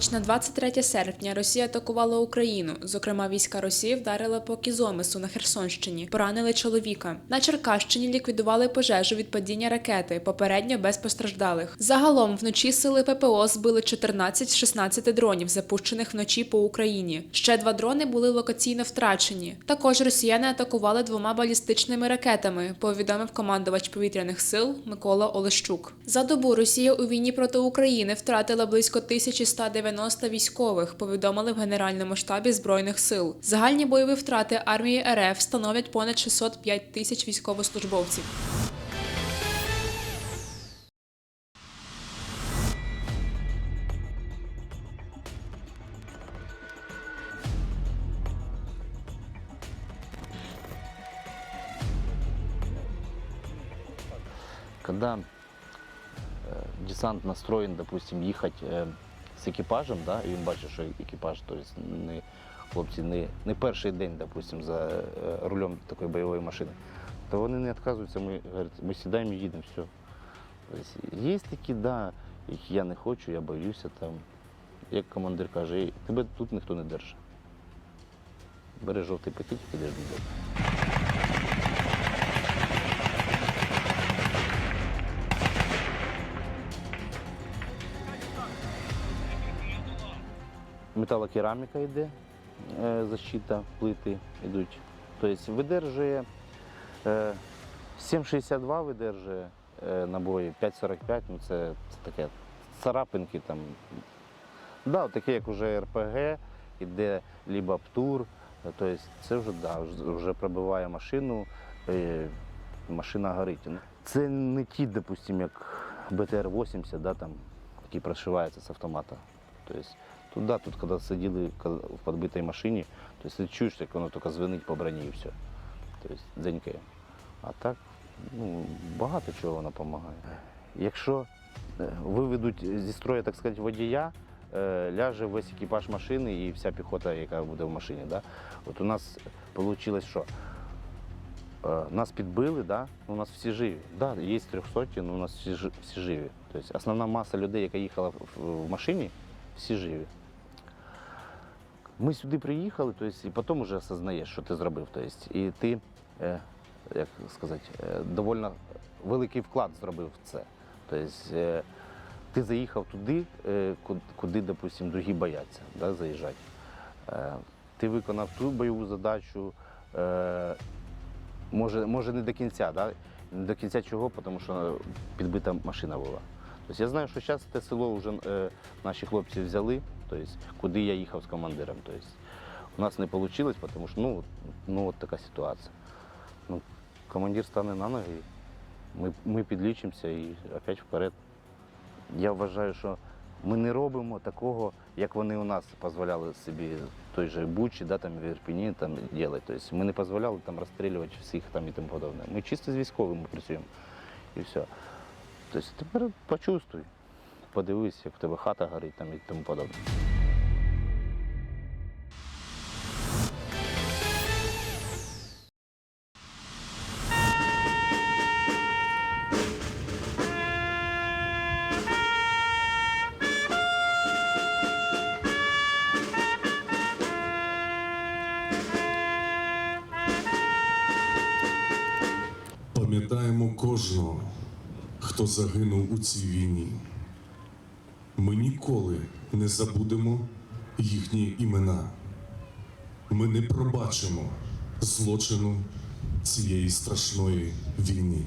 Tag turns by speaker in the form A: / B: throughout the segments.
A: ніч на 23 серпня Росія атакувала Україну. Зокрема, війська Росії вдарили по Кізомису на Херсонщині, поранили чоловіка. На Черкащині ліквідували пожежу від падіння ракети, попередньо без постраждалих. Загалом вночі сили ППО збили 14 з 16 дронів, запущених вночі по Україні. Ще два дрони були локаційно втрачені. Також росіяни атакували двома балістичними ракетами. Повідомив командувач повітряних сил Микола Олещук. За добу Росія у війні проти України втратила близько 1190 військових. Повідомили в Генеральному штабі збройних сил. Загальні бойові втрати армії РФ становлять понад 605 тисяч військовослужбовців.
B: когда э, десант настроен, допустим, їхати е, з екіпажем, да, і він бачить, що екіпаж, тобто не, хлопці не, не перший день, допустим, за е, рулем такої бойової машини, то вони не відказуються, ми, говорять, ми сідаємо і їдемо, все. Тобто, є такі, да, які я не хочу, я боюся там. Як командир каже, тебе тут ніхто не держить. Бери жовтий пакетик і йдеш додому. Металокераміка йде, е, защита, плити йдуть. Тобто видержує е, 7,62 видержує е, набої, 5,45, ну це, це таке царапинки там. Да, таке, як уже РПГ, іде либо ПТУР, е, тобто це вже, да, вже- вже пробиває машину, е, машина горить. Ну, Це не ті, допустим, як БТР-80, да, там, які прошиваються з автомата. Тобто Тут, да, тут, когда сиділи в подбитій машині, то есть, ти чуєш, як воно тільки звенить по броні і все. Тобто дзенькає. А так, ну, багато чого вона допомагає. Якщо е, виведуть зі строю, так сказати, водія, е, ляже весь екіпаж машини і вся піхота, яка буде в машині. Да? От у нас вийшло що? Е, Нас підбили, да? ну, у нас всі живі. Да, є 300, але у нас всі, живі. Тобто основна маса людей, яка їхала в машині, всі живі. Ми сюди приїхали, то есть, і потім вже осознаєш, що ти зробив. То есть, і ти, е, як сказати, е, доволі великий вклад зробив в це. Тобто, е, ти заїхав туди, е, куди, допустим, другі бояться да, заїжджати. Е, ти виконав ту бойову задачу, е, може, може не до кінця, да? не до кінця чого, тому що підбита машина була. Тобто я знаю, що зараз те село вже е, наші хлопці взяли, тобто, куди я їхав з командиром. Тобто, у нас не вийшло, тому що ну, ну, от така ситуація. Ну, командир стане на ноги, ми, ми підлічимося і опять вперед. Я вважаю, що ми не робимо такого, як вони у нас дозволяли собі той же Бучі, да, там, в Ірпіні там, робити. Тобто ми не дозволяли там розстрілювати всіх там, і тому подобне. Ми чисто з військовими працюємо і все. Тобто тепер почувствуй, подивись, як в тебе хата горить там, і тому подобне.
C: Пам'ятаємо кожного, хто загинув у цій війні. Ми ніколи не забудемо їхні імена. Ми не пробачимо злочину цієї страшної війни.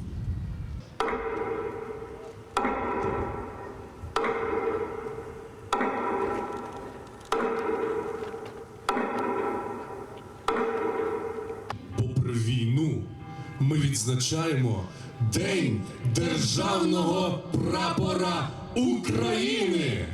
C: Попри війну, ми відзначаємо День Державного прапора України.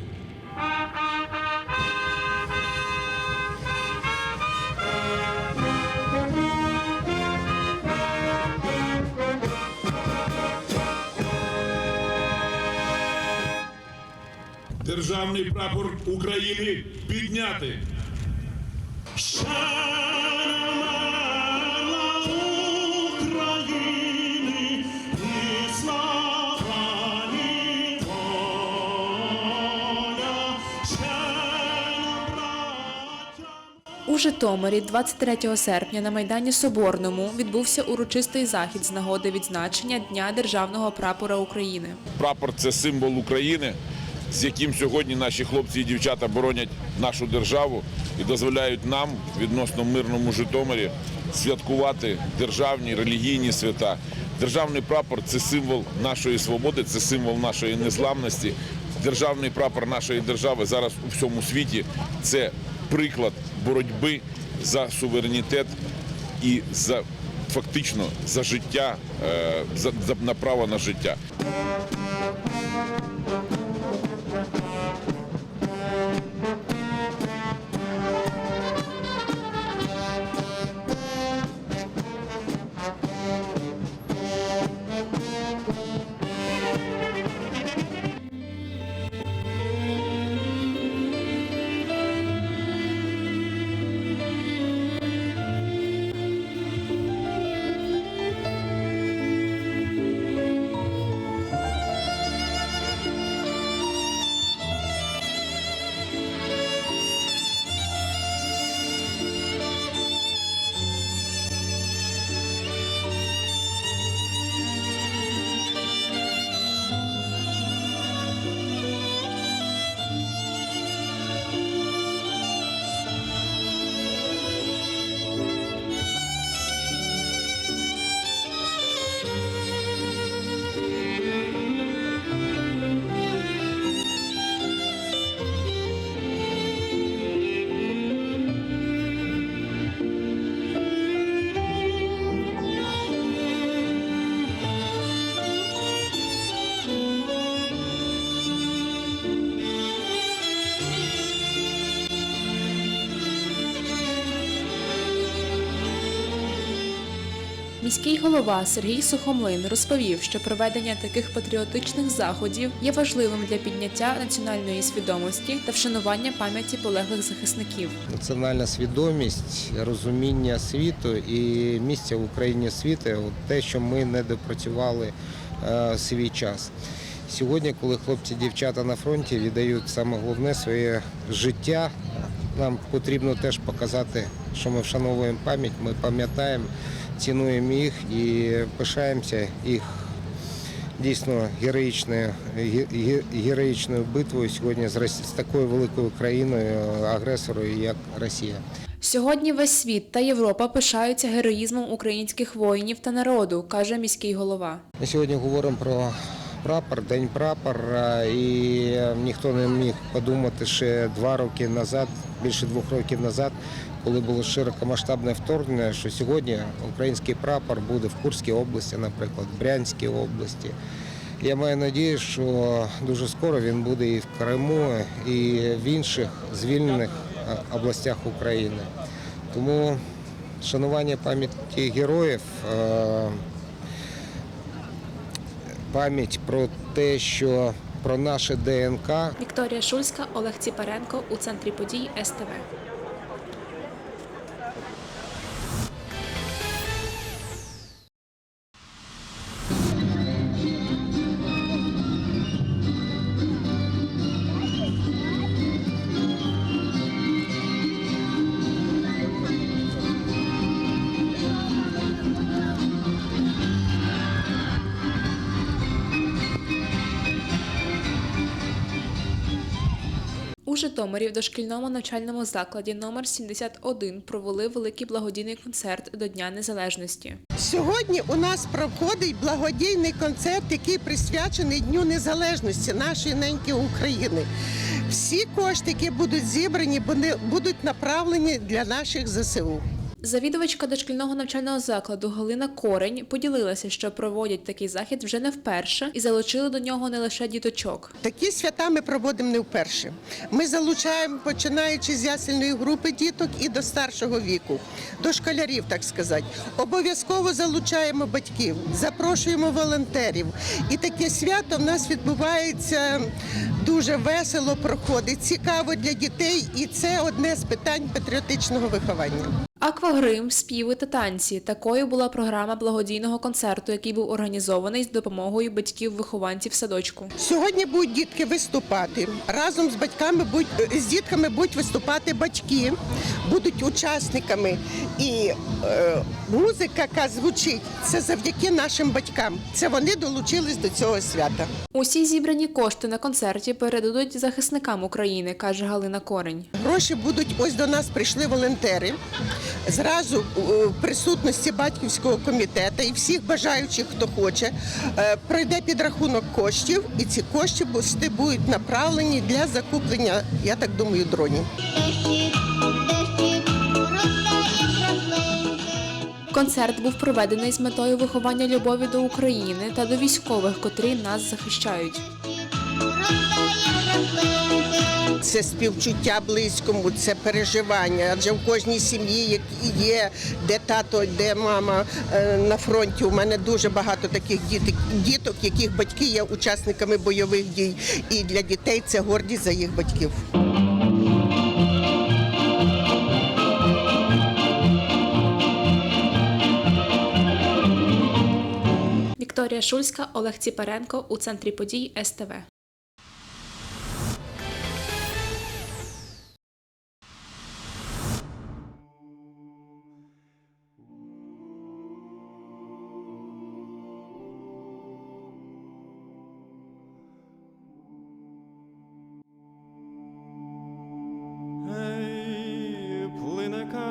D: Державний прапор України підняти. України
A: Житомирі 23 серпня на Майдані Соборному відбувся урочистий захід з нагоди відзначення Дня Державного прапора України.
E: Прапор це символ України, з яким сьогодні наші хлопці і дівчата боронять нашу державу і дозволяють нам відносно мирному Житомирі святкувати державні релігійні свята. Державний прапор це символ нашої свободи, це символ нашої незламності. Державний прапор нашої держави зараз у всьому світі це приклад боротьби за суверенітет і за фактично за життя, е, за, за на право на життя.
A: Міський голова Сергій Сухомлин розповів, що проведення таких патріотичних заходів є важливим для підняття національної свідомості та вшанування пам'яті полеглих захисників.
F: національна свідомість, розуміння світу і місця в Україні світу те, що ми не допрацювали е, свій час. Сьогодні, коли хлопці дівчата на фронті віддають саме головне своє життя, нам потрібно теж показати, що ми вшановуємо пам'ять, ми пам'ятаємо, цінуємо їх і пишаємося їх дійсно героїчною, ге- ге- героїчною битвою сьогодні з, з такою великою країною, агресорою, як Росія.
A: Сьогодні весь світ та Європа пишаються героїзмом українських воїнів та народу, каже міський голова.
F: Ми сьогодні говоримо про прапор, день прапора, і ніхто не міг подумати ще два роки назад, більше двох років назад, коли було широкомасштабне вторгнення, що сьогодні український прапор буде в Курській області, наприклад, в Брянській області. Я маю надію, що дуже скоро він буде і в Криму, і в інших звільнених е, областях України. Тому шанування пам'яті героїв. е, пам'ять про те, що про наше ДНК
A: Вікторія Шульська, Олег Ціпаренко у центрі подій СТВ. Житомирі в дошкільному навчальному закладі номер 71 провели великий благодійний концерт до Дня Незалежності.
G: Сьогодні у нас проходить благодійний концерт, який присвячений Дню Незалежності нашої неньки України. Всі кошти, які будуть зібрані, будуть направлені для наших ЗСУ.
A: Завідувачка дошкільного навчального закладу Галина Корень поділилася, що проводять такий захід вже не вперше і залучили до нього не лише діточок.
G: Такі свята ми проводимо не вперше. Ми залучаємо, починаючи з ясельної групи діток і до старшого віку, до школярів, так сказати. Обов'язково залучаємо батьків, запрошуємо волонтерів. І таке свято в нас відбувається дуже весело, проходить, цікаво для дітей, і це одне з питань патріотичного виховання.
A: Аквагрим, співи та танці. Такою була програма благодійного концерту, який був організований з допомогою батьків-вихованців садочку.
G: Сьогодні будуть дітки виступати. Разом з батьками будуть, з дітками будуть виступати батьки, будуть учасниками. І е, музика, яка звучить, це завдяки нашим батькам. Це вони долучились до цього свята.
A: Усі зібрані кошти на концерті передадуть захисникам України, каже Галина Корень.
G: Гроші будуть ось до нас прийшли волонтери. Зразу е, присутності батьківського комітету і всіх бажаючих, хто хоче, е, пройде підрахунок коштів, і ці кошти будуть направлені для закуплення, я так думаю, дронів.
A: Концерт був проведений з метою виховання любові до України та до військових, котрі нас захищають.
G: Це співчуття близькому, це переживання. Адже в кожній сім'ї є де тато, де мама е, на фронті. У мене дуже багато таких діток, яких батьки є учасниками бойових дій. І для дітей це гордість за їх батьків.
A: Вікторія Шульська, Олег Ціпаренко у центрі подій СТВ.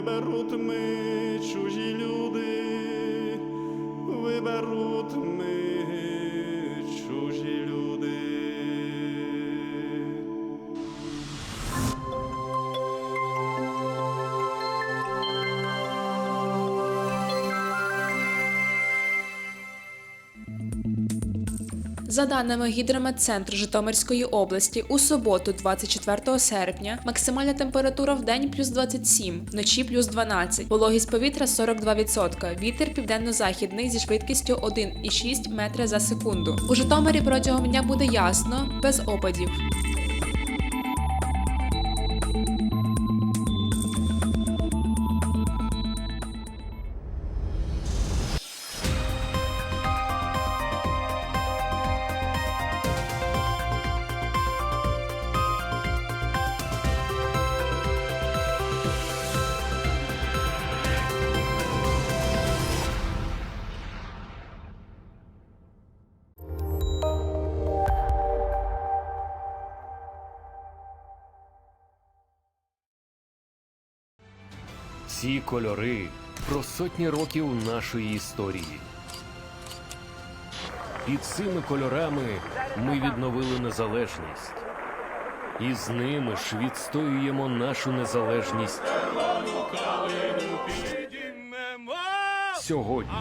H: виберуть ми чужі люди,
A: За даними гідрометцентру Житомирської області, у суботу, 24 серпня, максимальна температура в день плюс 27, вночі плюс 12, вологість повітря 42%, вітер південно-західний зі швидкістю 1,6 метра за секунду. У Житомирі протягом дня буде ясно, без опадів.
I: Ці кольори про сотні років нашої історії. І цими кольорами ми відновили незалежність. І з ними ж відстоюємо нашу незалежність сьогодні.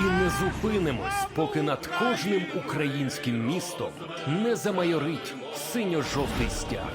I: І не зупинимось, поки над кожним українським містом не замайорить синьо-жовтий стяг.